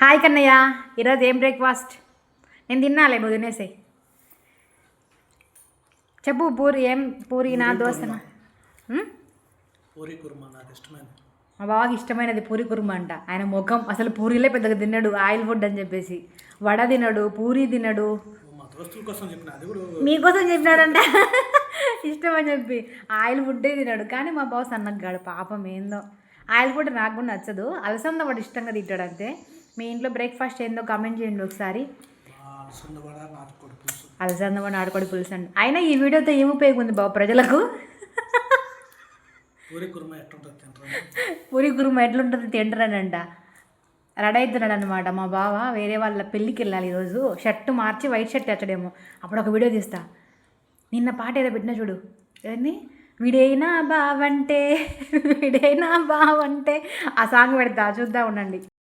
Hi Kannayya ఈరోజు ఏం breakfast? నేను తిన్నాలే నువ్వు తినేసే. చెప్పు పూరి ఏం పూరి నా దోశనా? పూరి కుర్మా నాకు ఇష్టమైనది. మా బాగా ఇష్టమైనది పూరి కుర్మ అంట. ఆయన ముఖం అసలు పూరీలే పెద్దగా తిన్నాడు ఆయిల్ ఫుడ్ అని చెప్పేసి. వడ తినడు పూరి తినడు. మీకోసం చెప్పినాడంట. ఇష్టం అని చెప్పి. ఆయిల్ ఫుడ్డే తినాడు కానీ మా బావ సన్నగ్గాడు పాపం ఏందో. ఆయిల్ ఫుడ్ నాకు కూడా నచ్చదు. అలసంద వాడు ఇష్టంగా తింటాడు అంతే మీ ఇంట్లో బ్రేక్ఫాస్ట్ ఏందో కామెంట్ చేయండి ఒకసారి. సొందవాడ నాటుకోడి పులుసు. అండి. అయినా ఈ వీడియోతో ఏం ఉపయోగం ఉంది బావ ప్రజలకు? పూరి కుర్మా ఎట్లుంటుంది తింటారు? పూరి కురుమ ఎట్లుంటుంది తింటారనంట. రెడీ అవుతున్నాడు అనమాట మా బావ. వేరే వాళ్ళ పెళ్ళికి వెళ్ళాలి ఈరోజు. షర్ట్ మార్చి వైట్ షర్ట్ తెచ్చడేమో. అప్పుడు ఒక వీడియో తీస్తా. నిన్న పాట ఏదో పెట్టినా చూడు. ఏంది? వీడైనా బావంటే వీడైనా బావంటే ఆ సాంగ్ పెడతా. చూద్దా ఉండండి.